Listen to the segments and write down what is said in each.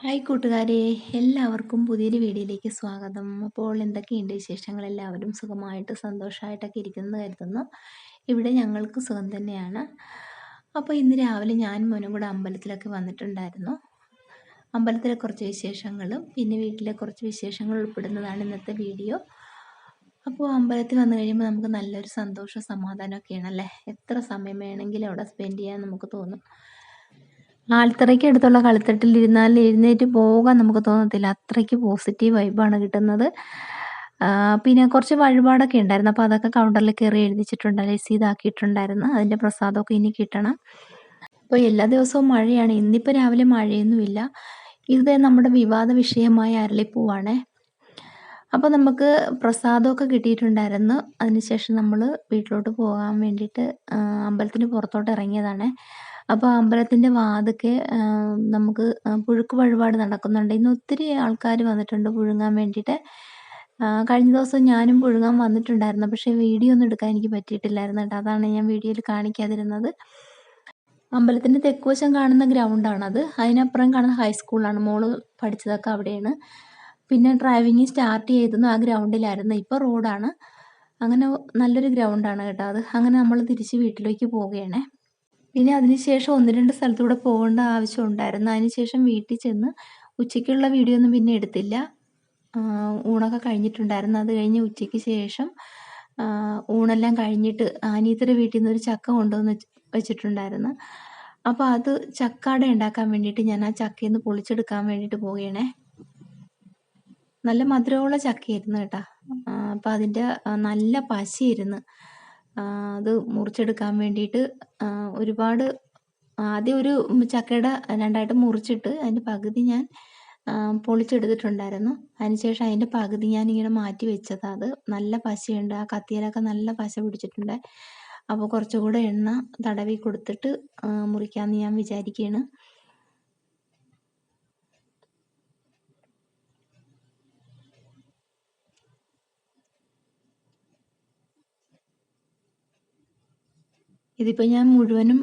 Hi കൂട്ടുകാരെ എല്ലാവർക്കും പുതിയൊരു വീഡിയോയിലേക്ക് സ്വാഗതം. അപ്പോൾ എന്തൊക്കെയുണ്ട് വിശേഷങ്ങൾ? എല്ലാവരും സുഖമായിട്ട് സന്തോഷമായിട്ടൊക്കെ ഇരിക്കുന്നത് കരുതുന്നു. ഇവിടെ ഞങ്ങൾക്ക് സുഖം തന്നെയാണ്. അപ്പോൾ ഇന്ന് രാവിലെ ഞാൻ മോനും കൂടെ അമ്പലത്തിലൊക്കെ വന്നിട്ടുണ്ടായിരുന്നു. അമ്പലത്തിലെ കുറച്ച് വിശേഷങ്ങളും പിന്നെ വീട്ടിലെ കുറച്ച് വിശേഷങ്ങൾ ഉൾപ്പെടുന്നതാണ് ഇന്നത്തെ വീഡിയോ. അപ്പോൾ അമ്പലത്തിൽ വന്നു കഴിയുമ്പോൾ നമുക്ക് നല്ലൊരു സന്തോഷം സമാധാനമൊക്കെയാണ് അല്ലേ? എത്ര സമയം വേണമെങ്കിലും അവിടെ സ്പെൻഡ് ചെയ്യാൻ നമുക്ക് തോന്നും. ആൽത്തറയ്ക്ക് അടുത്തുള്ള കളിത്തട്ടിൽ ഇരുന്നാൽ എഴുന്നേറ്റ് പോകാൻ നമുക്ക് തോന്നത്തില്ല. അത്രയ്ക്ക് പോസിറ്റീവ് വൈബാണ് കിട്ടുന്നത്. പിന്നെ കുറച്ച് വഴിപാടൊക്കെ ഉണ്ടായിരുന്നു. അപ്പോൾ അതൊക്കെ കൗണ്ടറിൽ കയറി എഴുതിച്ചിട്ടുണ്ട് രസീതാക്കിയിട്ടുണ്ടായിരുന്നു അതിന്റെ പ്രസാദമൊക്കെ ഇനി കിട്ടണം. അപ്പോൾ എല്ലാ ദിവസവും മഴയാണ്. ഇന്നിപ്പോൾ രാവിലെ മഴയൊന്നുമില്ല. ഇത് നമ്മുടെ വിവാദ വിഷയമായ അരളിപ്പൂവാണ്. അപ്പോൾ നമുക്ക് പ്രസാദമൊക്കെ കിട്ടിയിട്ടുണ്ടായിരുന്നു. അതിനുശേഷം നമ്മൾ വീട്ടിലോട്ട് പോകാൻ വേണ്ടിയിട്ട് അമ്പലത്തിന് പുറത്തോട്ട് ഇറങ്ങിയതാണ്. അപ്പോൾ അമ്പലത്തിന്റെ വാതുക്കെ നമുക്ക് പുഴുക്ക് വഴിപാട് നടക്കുന്നുണ്ട്. ഇന്ന് ഒത്തിരി ആൾക്കാർ വന്നിട്ടുണ്ട് പുഴുങ്ങാൻ വേണ്ടിയിട്ട്. കഴിഞ്ഞ ദിവസം ഞാനും പുഴുങ്ങാൻ വന്നിട്ടുണ്ടായിരുന്നു. പക്ഷേ വീഡിയോ ഒന്നും എടുക്കാൻ എനിക്ക് പറ്റിയിട്ടില്ലായിരുന്നു കേട്ടോ. അതാണ് ഞാൻ വീഡിയോയിൽ കാണിക്കാതിരുന്നത്. അമ്പലത്തിന്റെ തെക്കുവശം കാണുന്ന ഗ്രൗണ്ടാണത് അതിനപ്പുറം കാണുന്ന ഹൈസ്കൂളാണ് മോൾ പഠിച്ചതൊക്കെ അവിടെയാണ്. പിന്നെ ഡ്രൈവിങ് സ്റ്റാർട്ട് ചെയ്തതും ആ ഗ്രൗണ്ടിലായിരുന്നു. ഇപ്പോൾ റോഡാണ്. അങ്ങനെ നല്ലൊരു ഗ്രൗണ്ടാണ് കേട്ടോ അത്. അങ്ങനെ നമ്മൾ തിരിച്ച് വീട്ടിലേക്ക് പോവുകയാണേ. പിന്നെ അതിനുശേഷം ഒന്ന് രണ്ട് സ്ഥലത്തൂടെ പോകേണ്ട ആവശ്യം ഉണ്ടായിരുന്നു. അതിനുശേഷം വീട്ടിൽ ചെന്ന് ഉച്ചയ്ക്കുള്ള വീഡിയോ ഒന്നും പിന്നെ എടുത്തില്ല. ഊണൊക്കെ കഴിഞ്ഞിട്ടുണ്ടായിരുന്നു. അത് കഴിഞ്ഞ് ഉച്ചയ്ക്ക് ശേഷം ഊണെല്ലാം കഴിഞ്ഞിട്ട് ആനീത്തര വീട്ടിൽ നിന്ന് ഒരു ചക്ക കൊണ്ടുവന്ന് വെച്ചിട്ടുണ്ടായിരുന്നു. അപ്പോൾ അത് ചക്കാട ഉണ്ടാക്കാൻ വേണ്ടിയിട്ട് ഞാൻ ആ ചക്കയിൽ നിന്ന് പൊളിച്ചെടുക്കാൻ വേണ്ടിയിട്ട് പോവുകയാണേ. നല്ല മധുരമുള്ള ചക്കയായിരുന്നു കേട്ടോ. അപ്പോൾ അതിന്റെ നല്ല പശയായിരുന്നു. അത് മുറിച്ചെടുക്കാൻ വേണ്ടിയിട്ട് ഒരുപാട് ആദ്യം ഒരു ചക്കയുടെ രണ്ടായിട്ട് മുറിച്ചിട്ട് അതിന്റെ പകുതി ഞാൻ പൊളിച്ചെടുത്തിട്ടുണ്ടായിരുന്നു. അതിനുശേഷം അതിന്റെ പകുതി ഞാൻ ഇങ്ങനെ മാറ്റി വെച്ചതാണ് അത് നല്ല പശയുണ്ട്. ആ കത്തിയിലൊക്കെ നല്ല പശ പിടിച്ചിട്ടുണ്ട്. അപ്പോൾ കുറച്ചുകൂടെ എണ്ണ തടവി കൊടുത്തിട്ട് മുറിക്കാമെന്ന് ഞാൻ വിചാരിക്കുകയാണ്. ഇതിപ്പോൾ ഞാൻ മുഴുവനും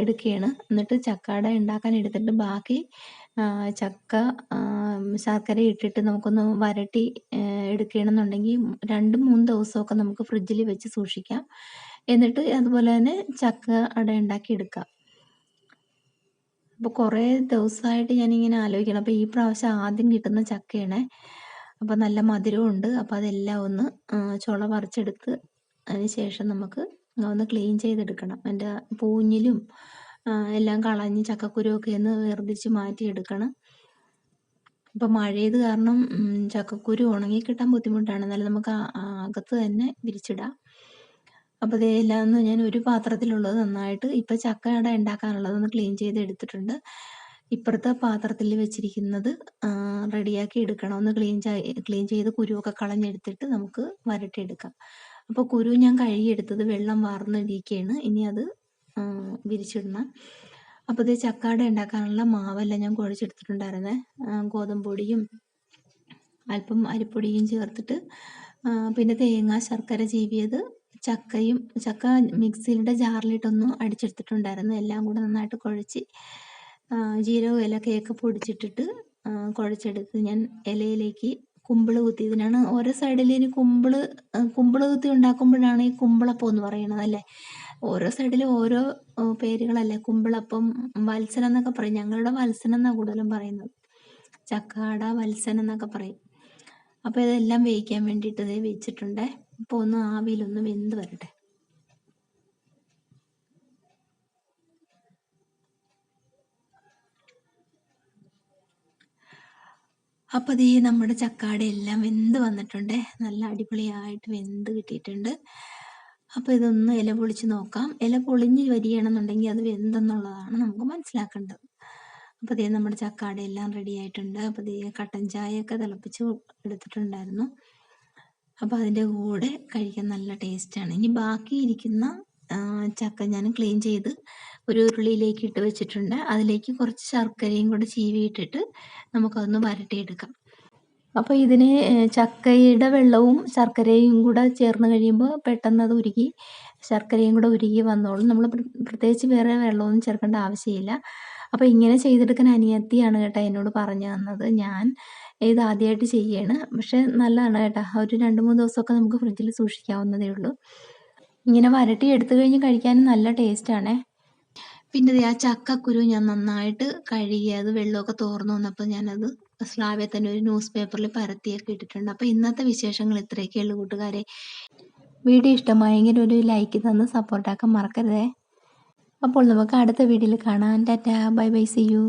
എടുക്കുകയാണ്. എന്നിട്ട് ചക്കാട ഉണ്ടാക്കാൻ എടുത്തിട്ട് ബാക്കി ചക്ക ശർക്കര ഇട്ടിട്ട് നമുക്കൊന്ന് വരട്ടി എടുക്കുകയാണെന്നുണ്ടെങ്കിൽ രണ്ട് മൂന്ന് ദിവസമൊക്കെ നമുക്ക് ഫ്രിഡ്ജിൽ വെച്ച് സൂക്ഷിക്കാം. എന്നിട്ട് അതുപോലെ തന്നെ ചക്ക അട ഉണ്ടാക്കി എടുക്കാം. അപ്പോൾ കുറേ ദിവസമായിട്ട് ഞാനിങ്ങനെ ആലോചിക്കണം. അപ്പോൾ ഈ പ്രാവശ്യം ആദ്യം കിട്ടുന്ന ചക്കയാണ്. അപ്പോൾ നല്ല മധുരമുണ്ട് അപ്പോൾ അതെല്ലാം ഒന്ന് ചുള പറിച്ചെടുത്ത് അതിന് ശേഷം നമുക്ക് ഒന്ന് ക്ലീൻ ചെയ്തെടുക്കണം. അതിന്റെ പൂഞ്ഞിലും എല്ലാം കളഞ്ഞ് ചക്കക്കുരുവൊക്കെ ഒന്ന് വേർതിരിച്ച് മാറ്റിയെടുക്കണം. ഇപ്പം മഴയത് കാരണം ചക്കക്കുരു ഉണങ്ങി കിട്ടാൻ ബുദ്ധിമുട്ടാണ്. എന്നാലും നമുക്ക് അകത്ത് തന്നെ വിരിച്ചിടാം. അപ്പോൾ ഇതെല്ലാം ഒന്ന് ഞാൻ ഒരു പാത്രത്തിലുള്ളത് നന്നായിട്ട് ഇപ്പം ചക്കയട ഉണ്ടാക്കാനുള്ളതൊന്ന് ക്ലീൻ ചെയ്ത് എടുത്തിട്ടുണ്ട് ഇപ്പുറത്തെ പാത്രത്തിൽ വെച്ചിരിക്കുന്നത് റെഡിയാക്കി എടുക്കണം. ഒന്ന് ക്ലീൻ ക്ലീൻ ചെയ്ത് കുരുവൊക്കെ കളഞ്ഞെടുത്തിട്ട് നമുക്ക് വരട്ടിയെടുക്കാം. അപ്പോൾ കുരു ഞാൻ കഴുകിയെടുത്തത് വെള്ളം വാർന്നിരിക്കുകയാണ് ഇനി അത് വിരിച്ചിടണം. അപ്പോൾ ഇത് ചക്കാട ഉണ്ടാക്കാനുള്ള മാവെല്ലാം ഞാൻ കുഴച്ചെടുത്തിട്ടുണ്ടായിരുന്നേ. ഗോതമ്പ് പൊടിയും അല്പം അരിപ്പൊടിയും ചേർത്തിട്ട് പിന്നെ തേങ്ങ ശർക്കര ചീവിയത് ചക്കയും ചക്ക മിക്സിയുടെ ജാറിലിട്ടൊന്നും അടിച്ചെടുത്തിട്ടുണ്ടായിരുന്നു. എല്ലാം കൂടെ നന്നായിട്ട് കുഴച്ച് ജീരക ഇല കേക്ക് പൊടിച്ചിട്ടിട്ട് കുഴച്ചെടുത്ത് ഞാൻ ഇലയിലേക്ക് കുമ്പിൾ കുത്തി. ഇതിനാണ് ഓരോ സൈഡിൽ ഇനി കുമ്പിൾ കുമ്പിൾ കുത്തി ഉണ്ടാക്കുമ്പോഴാണ് ഈ കുമ്പിളപ്പം എന്ന് പറയുന്നത് അല്ലേ? ഓരോ സൈഡിൽ ഓരോ പേരുകളല്ലേ? കുമ്പിളപ്പം വത്സനം എന്നൊക്കെ പറയും. ഞങ്ങളുടെ വത്സനം എന്നാണ് കൂടുതലും പറയുന്നത്? ചക്കാട വത്സനം എന്നൊക്കെ പറയും. അപ്പോൾ ഇതെല്ലാം വേവിക്കാൻ വേണ്ടിയിട്ട് ഇത് വെച്ചിട്ടുണ്ട്. അപ്പോൾ ഒന്ന് ആവിയിലൊന്ന് വെന്ത് വരട്ടെ. അപ്പോൾ ഈ നമ്മുടെ ചക്കാട എല്ലാം വെന്ത് വന്നിട്ടുണ്ട്. നല്ല അടിപൊളിയായിട്ട് വെന്ത് കിട്ടിയിട്ടുണ്ട്. അപ്പോൾ ഇതൊന്ന് ഇല പൊളിച്ച് നോക്കാം. ഇല പൊളിഞ്ഞ് വരികയാണെന്നുണ്ടെങ്കിൽ അത് വെന്തെന്നുള്ളതാണ് നമുക്ക് മനസ്സിലാക്കേണ്ടത്. അപ്പോൾ ദേ നമ്മുടെ ചക്കാട എല്ലാം റെഡി ആയിട്ടുണ്ട്. അപ്പോൾ ദേ കട്ടൻ ചായയൊക്കെ തിളപ്പിച്ച് എടുത്തിട്ടുണ്ടായിരുന്നു. അപ്പോൾ അതിന്റെ കൂടെ കഴിക്കാൻ നല്ല ടേസ്റ്റാണ് ഇനി ബാക്കി ഇരിക്കുന്ന ചക്ക ഞാൻ ക്ലീൻ ചെയ്ത് ഒരു ഉരുളിയിലേക്ക് ഇട്ട് വെച്ചിട്ടുണ്ട്. അതിലേക്ക് കുറച്ച് ശർക്കരയും കൂടെ ചീവിയിട്ടിട്ട് നമുക്കതൊന്ന് വരട്ടിയെടുക്കാം. അപ്പോൾ ഇതിന് ചക്കയുടെ വെള്ളവും ശർക്കരയും കൂടെ ചേർന്ന് കഴിയുമ്പോൾ പെട്ടെന്ന് അത് ഉരുകി ശർക്കരയും കൂടെ ഉരുകി വന്നോളും. നമ്മൾ പ്രത്യേകിച്ച് വേറെ വെള്ളമൊന്നും ചേർക്കേണ്ട ആവശ്യമില്ല. അപ്പോൾ ഇങ്ങനെ ചെയ്തെടുക്കാൻ അനിയത്തിയാണ് കേട്ടോ എന്നോട് പറഞ്ഞു തന്നത്. ഞാൻ ഇത് ആദ്യമായിട്ട് ചെയ്യാണ്. പക്ഷെ നല്ലതാണ് കേട്ടോ. ഒരു രണ്ട് മൂന്ന് ദിവസമൊക്കെ നമുക്ക് ഫ്രിഡ്ജിൽ സൂക്ഷിക്കാവുന്നതേ ഉള്ളൂ. ഇങ്ങനെ വരട്ടി എടുത്തു കഴിഞ്ഞ് കഴിക്കാനും നല്ല ടേസ്റ്റാണേ പിന്നെ ആ ചക്കക്കുരു ഞാൻ നന്നായിട്ട് കഴുകി അത് വെള്ളമൊക്കെ തോർന്നു വന്നപ്പോൾ ഞാനത് സ്ലാബിൽ തന്നെ ഒരു ന്യൂസ് പേപ്പറിൽ പരത്തിയൊക്കെ ഇട്ടിട്ടുണ്ട്. അപ്പോൾ ഇന്നത്തെ വിശേഷങ്ങൾ ഇത്രയൊക്കെ ഉള്ളൂ കൂട്ടുകാരെ. വീഡിയോ ഇഷ്ടമായെങ്കിൽ ഒരു ലൈക്ക് തന്ന് സപ്പോർട്ടാക്കാൻ മറക്കരുതേ. അപ്പോൾ നമുക്ക് അടുത്ത വീഡിയോയിൽ കാണാം. Tata. Bye bye. See you